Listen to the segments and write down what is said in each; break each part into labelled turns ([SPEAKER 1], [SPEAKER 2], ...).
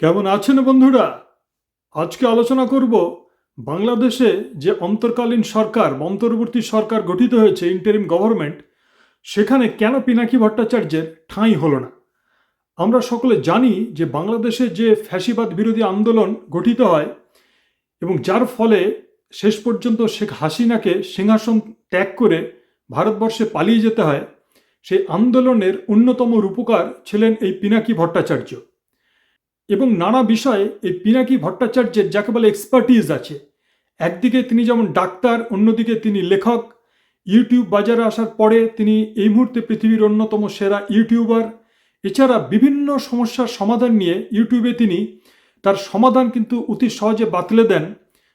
[SPEAKER 1] কেমন আছেন বন্ধুরা? আজকে আলোচনা করব বাংলাদেশে যে অন্তর্কালীন সরকার, অন্তর্বর্তী সরকার গঠিত হয়েছে ইন্টারিম গভর্নমেন্ট সেখানে কেন পিনাকি ভট্টাচার্যের ঠাঁই হলো না? আমরা সকলে জানি যে বাংলাদেশে যে ফ্যাসিবাদ বিরোধী আন্দোলন গঠিত হয় এবং যার ফলে শেষ পর্যন্ত শেখ হাসিনাকে সিংহাসন ত্যাগ করে ভারতবর্ষে পালিয়ে যেতে হয়, সেই আন্দোলনের অন্যতম রূপকার ছিলেন এই পিনাকি ভট্টাচার্য। এবং নানা বিষয়ে এই পিনাকি ভট্টাচার্যের যাকে বলে এক্সপার্টিজ আছে। একদিকে তিনি যেমন ডাক্তার, অন্যদিকে তিনি লেখক। ইউটিউব বাজারে আসার পরে তিনি এই মুহূর্তে পৃথিবীর অন্যতম সেরা ইউটিউবার এছাড়া বিভিন্ন সমস্যার সমাধান নিয়ে ইউটিউবে তিনি তার সমাধান কিন্তু অতি সহজে বাতলে দেন,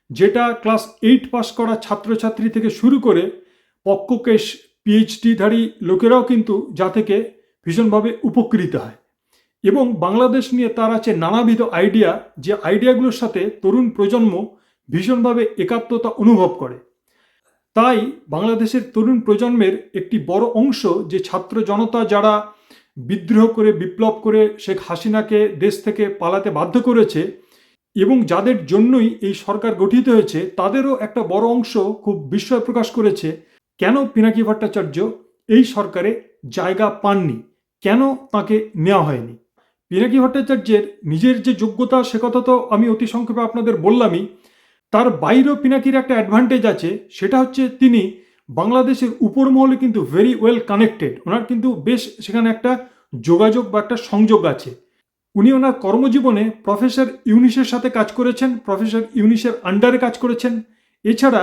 [SPEAKER 1] যেটা ক্লাস এইট পাস করা ছাত্রছাত্রী থেকে শুরু করে পক্ককেশ পিএইচডিধারী লোকেরাও কিন্তু যা থেকে ভীষণভাবে উপকৃত হয়। এবং বাংলাদেশ নিয়ে তার আছে নানাবিধ আইডিয়া যে আইডিয়াগুলোর সাথে তরুণ প্রজন্ম ভীষণভাবে একাত্মতা অনুভব করে। তাই বাংলাদেশের তরুণ প্রজন্মের একটি বড় অংশ যে ছাত্র জনতা যারা বিদ্রোহ করে, বিপ্লব করে শেখ হাসিনাকে দেশ থেকে পালাতে বাধ্য করেছে এবং যাদের জন্যই এই সরকার গঠিত হয়েছে, তাদেরও একটা বড় অংশ খুব বিস্ময় প্রকাশ করেছে, কেন পিনাকি ভট্টাচার্য এই সরকারে জায়গা পাননি? কেন তাকে নেওয়া হয়নি? পিনাকি ভট্টাচার্যের নিজের যে যোগ্যতা, সে কথা তো আমি অতি সংক্ষেপে আপনাদের বললামই। তার বাইরেও পিনাকির একটা অ্যাডভান্টেজ আছে, সেটা হচ্ছে তিনি বাংলাদেশের উপর মহলে কিন্তু ভেরি ওয়েল কানেক্টেড ওনার কিন্তু বেশ সেখানে একটা যোগাযোগ বা একটা সংযোগ আছে। উনি ওনার কর্মজীবনে প্রফেসর ইউনিসের সাথে কাজ করেছেন প্রফেসর ইউনিসের আন্ডারে কাজ করেছেন। এছাড়া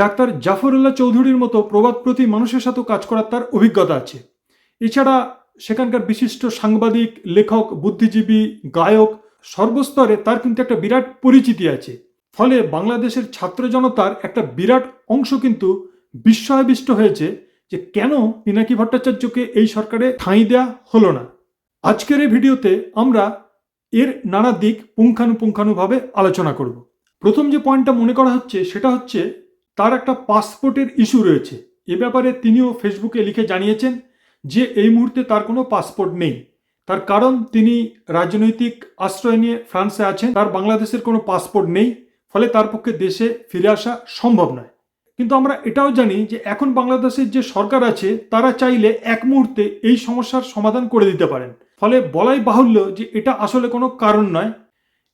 [SPEAKER 1] ডাক্তার জাফরুল্লাহ চৌধুরীর মতো প্রবাদপ্রতি মানুষের সাথেও কাজ করার তার অভিজ্ঞতা আছে। এছাড়া সেখানকার বিশিষ্ট সাংবাদিক, লেখক, বুদ্ধিজীবী, গায়ক সর্বস্তরে তার কিন্তু একটা বিরাট পরিচিতি আছে। ফলে বাংলাদেশের ছাত্র জনতার একটা বিরাট অংশ কিন্তু বিস্ময়াবিষ্ট হয়েছে যে কেন পিনাকি ভট্টাচার্যকে এই সরকারে ঠাঁই দেওয়া হলো না। আজকের এই ভিডিওতে আমরা এর নানা দিক পুঙ্খানুপুঙ্খানুভাবে আলোচনা করব। প্রথম যে পয়েন্টটা মনে করা হচ্ছে সেটা হচ্ছে, তার একটা পাসপোর্টের ইস্যু রয়েছে। এ ব্যাপারে তিনিও ফেসবুকে লিখে জানিয়েছেন যে এই মুহূর্তে তার কোনো পাসপোর্ট নেই। তার কারণ তিনি রাজনৈতিক আশ্রয় নিয়ে ফ্রান্সে আছেন। তার বাংলাদেশের কোনো পাসপোর্ট নেই। ফলে তার পক্ষে দেশে ফিরে আসা সম্ভব নয়। কিন্তু আমরা এটাও জানি যে এখন বাংলাদেশের যে সরকার আছে, তারা চাইলে এক মুহূর্তে এই সমস্যার সমাধান করে দিতে পারেন। ফলে বলাই বাহুল্য যে এটা আসলে কোনো কারণ নয়।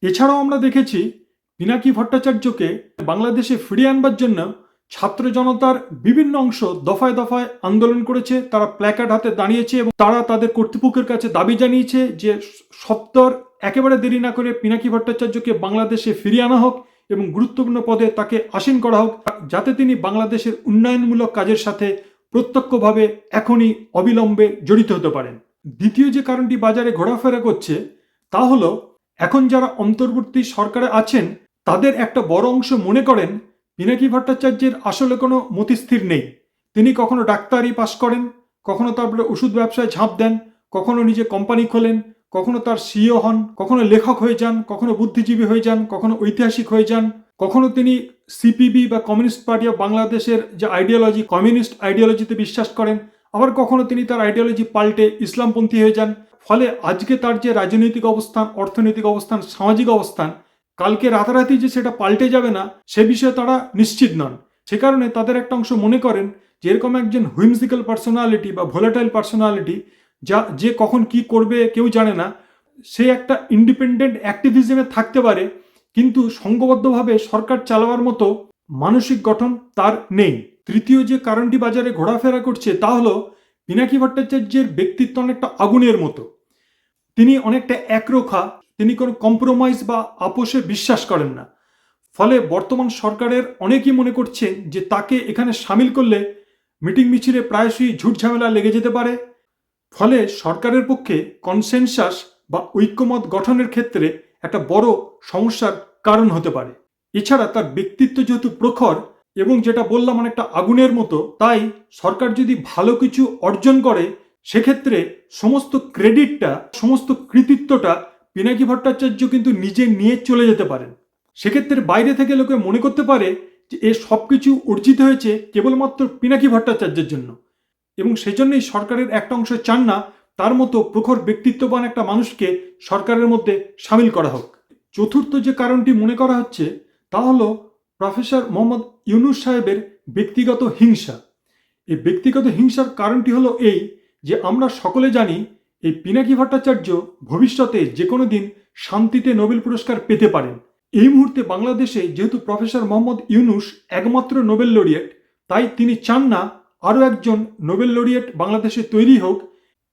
[SPEAKER 1] এছাড়াও আমরা দেখেছি, পিনাকি ভট্টাচার্যকে বাংলাদেশে ফিরিয়ে আনবার জন্য ছাত্র জনতার বিভিন্ন অংশ দফায় দফায় আন্দোলন করেছে, তারা প্ল্যাকার্ড হাতে দাঁড়িয়েছে এবং তারা তাদের কর্তৃপক্ষের কাছে দাবি জানিয়েছে যে সত্তর একেবারে দেরি না করে পিনাকি ভট্টাচার্যকে বাংলাদেশে ফিরিয়ে আনা হোক এবং গুরুত্বপূর্ণ পদে তাকে আসীন করা হোক, যাতে তিনি বাংলাদেশের উন্নয়নমূলক কাজের সাথে প্রত্যক্ষভাবে এখনই অবিলম্বে জড়িত হতে পারেন। দ্বিতীয় যে কারণটি বাজারে ঘোরাফেরা করছে, তা হলো, এখন যারা অন্তর্বর্তী সরকারে আছেন, তাদের একটা বড় অংশ মনে করেন পিনাকি ভট্টাচার্যের আসলে কোনো মতিস্থির নেই। তিনি কখনো ডাক্তারি পাশ করেন, কখনো তারপরে ওষুধ ব্যবসায় ঝাঁপ দেন, কখনো নিজে কোম্পানি খোলেন, কখনো তার সিও হন, কখনো লেখক হয়ে যান, কখনো বুদ্ধিজীবী হয়ে যান, কখনো ঐতিহাসিক হয়ে যান, কখনো তিনি সিপিবি বা কমিউনিস্ট পার্টি অফ বাংলাদেশের যে আইডিওলজি কমিউনিস্ট আইডিওলজিতে বিশ্বাস করেন, আবার কখনো তিনি তার আইডিওলজি পাল্টে ইসলামপন্থী হয়ে যান। ফলে আজকে তার যে রাজনৈতিক অবস্থান, অর্থনৈতিক অবস্থান, সামাজিক অবস্থান কালকে রাতারাতি যে সেটা পাল্টে যাবে না, সে বিষয়ে তারা নিশ্চিত নন। সে কারণে তাদের একটা অংশ মনে করেন যে এরকম একজন হুইমসিক্যাল পার্সোনালিটি বা ভোলাটাইল পার্সোনালিটি যা যে কখন কি করবে কেউ জানে না, সে একটা ইন্ডিপেন্ডেন্ট অ্যাক্টিভিজমে থাকতে পারে, কিন্তু সংঘবদ্ধভাবে সরকার চালাবার মতো মানসিক গঠন তার নেই। তৃতীয় যে কারণটি বাজারে ঘোরাফেরা করছে তা হলো পিনাকি ভট্টাচার্যের ব্যক্তিত্ব অনেকটা আগুনের মতো। তিনি অনেকটা একরোখা, তিনি কোনো কম্প্রোমাইজ বা আপোষে বিশ্বাস করেন না। ফলে বর্তমান সরকারের অনেকেই মনে করছেন যে তাকে এখানে সামিল করলে মিটিং মিছিলে প্রায়শই ঝুট ঝামেলা লেগে যেতে পারে। ফলে সরকারের পক্ষে কনসেনসাস বা ঐক্যমত গঠনের ক্ষেত্রে একটা বড় সমস্যার কারণ হতে পারে। এছাড়া তার ব্যক্তিত্ব যেহেতু প্রখর এবং যেটা বললাম অনেকটা আগুনের মতো, তাই সরকার যদি ভালো কিছু অর্জন করে সেক্ষেত্রে সমস্ত ক্রেডিটটা, সমস্ত কৃতিত্বটা পিনাকি ভট্টাচার্য কিন্তু নিজে নিয়ে চলে যেতে পারেন। সেক্ষেত্রে বাইরে থেকে লোকে মনে করতে পারে যে এ সব কিছু অর্জিত হয়েছে কেবলমাত্র পিনাকি ভট্টাচার্যের জন্য। এবং সেজন্যই সরকারের একটা অংশ চান না, তার মতো প্রখর ব্যক্তিত্ববান একটা মানুষকে সরকারের মধ্যে সামিল করা হোক। চতুর্থ যে কারণটি মনে করা হচ্ছে, তা হলো প্রফেসর মোহাম্মদ ইউনুস সাহেবের ব্যক্তিগত হিংসা। এই ব্যক্তিগত হিংসার কারণটি হলো এই যে আমরা সকলে জানি এই পিনাকি ভট্টাচার্য ভবিষ্যতে যে কোনো দিন শান্তিতে নোবেল পুরস্কার পেতে পারেন। এই মুহূর্তে বাংলাদেশে যেহেতু প্রফেসর মোহাম্মদ ইউনুস একমাত্র নোবেল লরিয়েট, তাই তিনি চান না আরও একজন নোবেল লরিয়েট বাংলাদেশে তৈরি হোক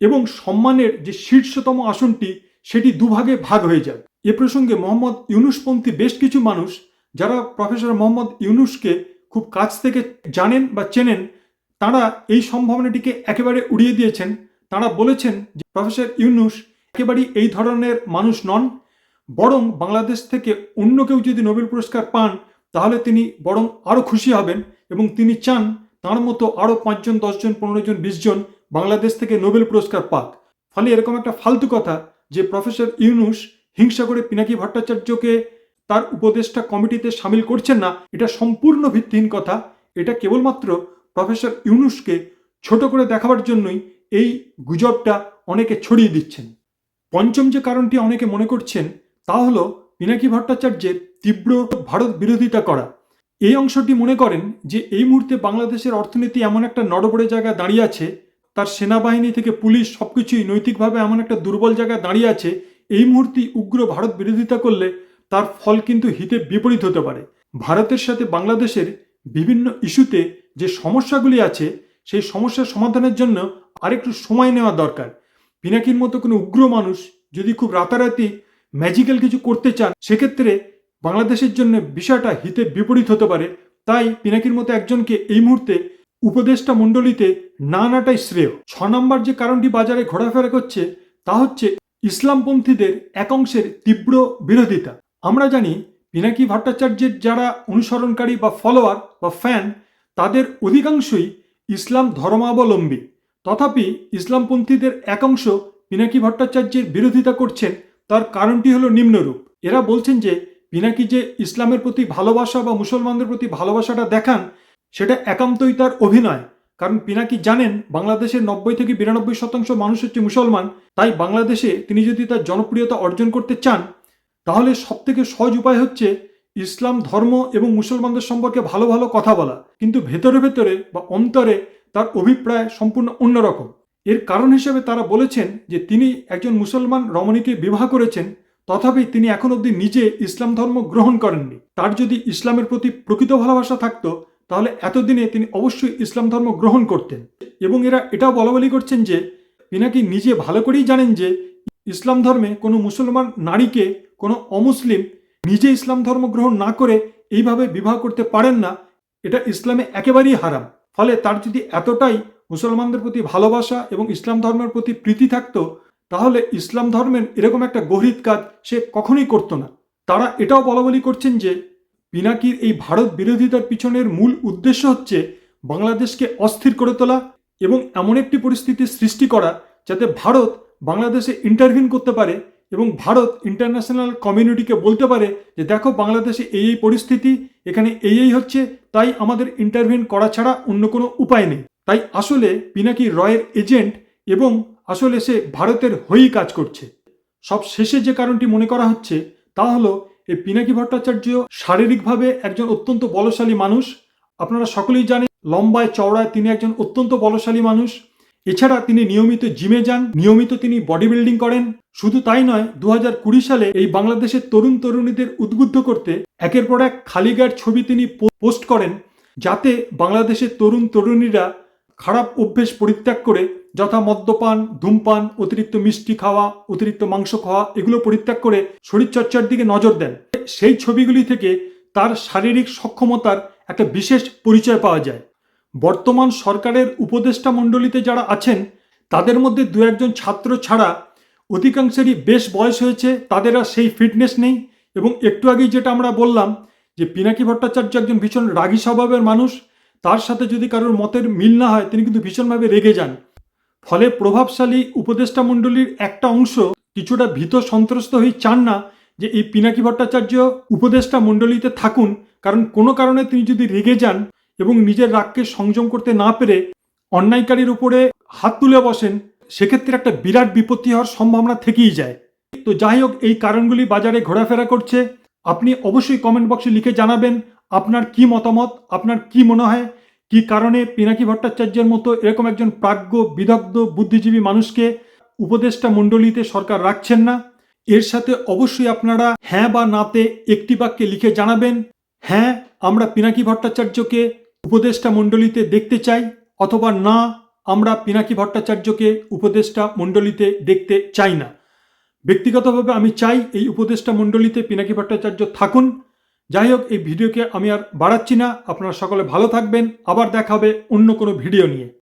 [SPEAKER 1] এবং সম্মানের যে শীর্ষতম আসনটি, সেটি দুভাগে ভাগ হয়ে যাক। এ প্রসঙ্গে মোহাম্মদ ইউনুসপন্থী বেশ কিছু মানুষ, যারা প্রফেসর মোহাম্মদ ইউনুসকে খুব কাছ থেকে জানেন বা চেনেন তারা এই সম্ভাবনাটিকে একেবারে উড়িয়ে দিয়েছেন। তারা বলেছেন যে প্রফেসর ইউনুস একেবারেই এই ধরনের মানুষ নন, বরং বাংলাদেশ থেকে অন্য কেউ যদি নোবেল পুরস্কার পান, তাহলে তিনি বরং আরও খুশি হবেন এবং তিনি চান তার মতো আরও পাঁচজন, দশজন, পনেরো জন, বিশ জন বাংলাদেশ থেকে নোবেল পুরস্কার পাক। ফলে এরকম একটা ফালতু কথা যে প্রফেসর ইউনুস হিংসা করে পিনাকি ভট্টাচার্যকে তার উপদেষ্টা কমিটিতে সামিল করছেন না, এটা সম্পূর্ণ ভিত্তিহীন কথা। এটা কেবলমাত্র প্রফেসর ইউনুসকে ছোট করে দেখাবার জন্যই এই গুজবটা অনেকে ছড়িয়ে দিচ্ছেন। পঞ্চম যে কারণটি অনেকে মনে করছেন, তা হলো পিনাকি ভট্টাচার্যের তীব্র ভারত বিরোধিতা করা। এই অংশটি মনে করেন যে এই মুহূর্তে বাংলাদেশের অর্থনীতি এমন একটা নড়বড়ে জায়গায় দাঁড়িয়ে আছে, তার সেনাবাহিনী থেকে পুলিশ সব কিছুই নৈতিকভাবে এমন একটা দুর্বল জায়গায় দাঁড়িয়ে আছে, এই মুহূর্তে উগ্র ভারত বিরোধিতা করলে তার ফল কিন্তু হিতে বিপরীত হতে পারে। ভারতের সাথে বাংলাদেশের বিভিন্ন ইস্যুতে যে সমস্যাগুলি আছে, সেই সমস্যার সমাধানের জন্য আরেকটু সময় নেওয়া দরকার। পিনাকির মতো কোনো উগ্র মানুষ যদি খুব রাতারাতি ম্যাজিক্যাল কিছু করতে চান, সেক্ষেত্রে বাংলাদেশের জন্য বিষয়টা হিতে বিপরীত হতে পারে। তাই পিনাকির মতো একজনকে এই মুহূর্তে উপদেষ্টা মণ্ডলীতে না আনাটাই শ্রেয়। ছ নম্বর যে কারণটি বাজারে ঘোরাফেরা করছে, তা হচ্ছে ইসলামপন্থীদের একাংশের তীব্র বিরোধিতা। আমরা জানি পিনাকি ভট্টাচার্যের যারা অনুসরণকারী বা ফলোয়ার বা ফ্যান তাদের অধিকাংশই ইসলাম ধর্মাবলম্বী। তথাপি ইসলামপন্থীদের একাংশ পিনাকি ভট্টাচার্যের বিরোধিতা করছেন, তার কারণটি হলো নিম্নরূপ। এরা বলছেন যে, পিনাকি যে ইসলামের প্রতি ভালোবাসা বা মুসলমানদের প্রতি ভালোবাসাটা দেখান, সেটা একান্তই তার অভিনয়। কারণ পিনাকি জানেন, বাংলাদেশের নব্বই থেকে বিরানব্বই শতাংশ মানুষ হচ্ছে মুসলমান। তাই বাংলাদেশে তিনি যদি তার জনপ্রিয়তা অর্জন করতে চান, তাহলে সব থেকে সহজ উপায় হচ্ছে ইসলাম ধর্ম এবং মুসলমানদের সম্পর্কে ভালো ভালো কথা বলা, কিন্তু ভেতরে ভেতরে বা অন্তরে তার অভিপ্রায় সম্পূর্ণ অন্যরকম। এর কারণ হিসেবে তারা বলেছেন যে তিনি একজন মুসলমান রমণীকে বিবাহ করেছেন, তথাপি তিনি এখন অবধি নিজে ইসলাম ধর্ম গ্রহণ করেননি। তার যদি ইসলামের প্রতি প্রকৃত ভালোবাসা থাকতো, তাহলে এতদিনে তিনি অবশ্যই ইসলাম ধর্ম গ্রহণ করতেন। এবং এরা এটাও বলা বলি করছেন যে পিনাকি নিজে ভালো করেই জানেন যে, ইসলাম ধর্মে কোনো মুসলমান নারীকে, কোনো অমুসলিম নিজে ইসলাম ধর্ম গ্রহণ না করে এইভাবে বিবাহ করতে পারেন না, এটা ইসলামে একেবারেই হারাম। ফলে তার যদি এতটাই মুসলমানদের প্রতি ভালোবাসা এবং ইসলাম ধর্মের প্রতি প্রীতি থাকতো, তাহলে ইসলাম ধর্মের এরকম একটা গহীত কাজ সে কখনোই করতো না। তারা এটাও বলাবলি করছেন যে, পিনাকির এই ভারত বিরোধিতার পিছনের মূল উদ্দেশ্য হচ্ছে বাংলাদেশকে অস্থির করে তোলা এবং এমন একটি পরিস্থিতির সৃষ্টি করা যাতে ভারত বাংলাদেশে ইন্টারভিন করতে পারে এবং ভারত ইন্টারন্যাশনাল কমিউনিটিকে বলতে পারে যে দেখো বাংলাদেশে এই এই পরিস্থিতি, এখানে এই এই হচ্ছে, তাই আমাদের ইন্টারভিন করা ছাড়া অন্য কোনো উপায় নেই। তাই আসলে পিনাকি রয়ের এজেন্ট এবং আসলে সে ভারতের হয়েই কাজ করছে। সব শেষে যে কারণটি মনে করা হচ্ছে, তা হলো এই পিনাকি ভট্টাচার্য শারীরিকভাবে একজন অত্যন্ত বলশালী মানুষ। আপনারা সকলেই জানেন, লম্বায় চওড়ায় তিনি একজন অত্যন্ত বলশালী মানুষ। এছাড়া তিনি নিয়মিত জিমে যান, নিয়মিত তিনি বডি বিল্ডিং করেন। শুধু তাই নয় দু সালে এই বাংলাদেশের তরুণ তরুণীদের উদ্বুদ্ধ করতে একের পর এক খালি গায়ের ছবি তিনি পোস্ট করেন, যাতে বাংলাদেশের তরুণ তরুণীরা খারাপ অভ্যেস পরিত্যাগ করে, যথা মদ্যপান, ধূমপান, অতিরিক্ত মিষ্টি খাওয়া, অতিরিক্ত মাংস খাওয়া, এগুলো পরিত্যাগ করে শরীরচর্চার দিকে নজর দেন। সেই ছবিগুলি থেকে তার শারীরিক সক্ষমতার একটা বিশেষ পরিচয় পাওয়া যায়। বর্তমান সরকারের উপদেষ্টা মণ্ডলীতে যারা আছেন, তাদের মধ্যে দু একজন ছাত্র ছাড়া অধিকাংশেরই বেশ বয়স হয়েছে, তাদের আর সেই ফিটনেস নেই। এবং একটু আগেই যেটা আমরা বললাম, যে পিনাকি ভট্টাচার্য একজন ভীষণ রাগী স্বভাবের মানুষ, তার সাথে যদি কারোর মতের মিল না হয়, তিনি কিন্তু ভীষণভাবে রেগে যান। ফলে প্রভাবশালী উপদেষ্টা মণ্ডলীর একটা অংশ কিছুটা ভীত সন্ত্রস্ত হয়ে চান না যে এই পিনাকি ভট্টাচার্য উপদেষ্টা মণ্ডলীতে থাকুন, কারণ কোনো কারণে তিনি যদি রেগে যান এবং নিজের রাগকে সংযম করতে না পেরে অন্যায়কারীর উপরে হাত তুলে বসেন, সেক্ষেত্রে একটা বিরাট বিপত্তি হওয়ার সম্ভাবনা থেকেই যায়। তো যাই হোক, এই কারণগুলি বাজারে ঘোরাফেরা করছে। আপনি অবশ্যই কমেন্ট বক্সে লিখে জানাবেন আপনার কি মতামত, আপনার কি মনে হয়, কি কারণে পিনাকি ভট্টাচার্যের মতো এরকম একজন প্রাজ্ঞ, বিদগ্ধ, বুদ্ধিজীবী মানুষকে উপদেষ্টা মণ্ডলীতে সরকার রাখছেন না? এর সাথে অবশ্যই আপনারা হ্যাঁ বা নাতে একটি বাক্যে লিখে জানাবেন হ্যাঁ আমরা পিনাকি ভট্টাচার্যকে উপদেষ্টা মণ্ডলীতে দেখতে চাই, অথবা না, আমরা পিনাকি ভট্টাচার্যকে উপদেষ্টা মণ্ডলীতে দেখতে চাই না। ব্যক্তিগতভাবে আমি চাই এই উপদেষ্টা মণ্ডলীতে পিনাকি ভট্টাচার্য থাকুন। যাই হোক, এই ভিডিওকে আমি আর বাড়াচ্ছি না। আপনারা সকলে ভালো থাকবেন। আবার দেখাবে অন্য কোনো ভিডিও নিয়ে।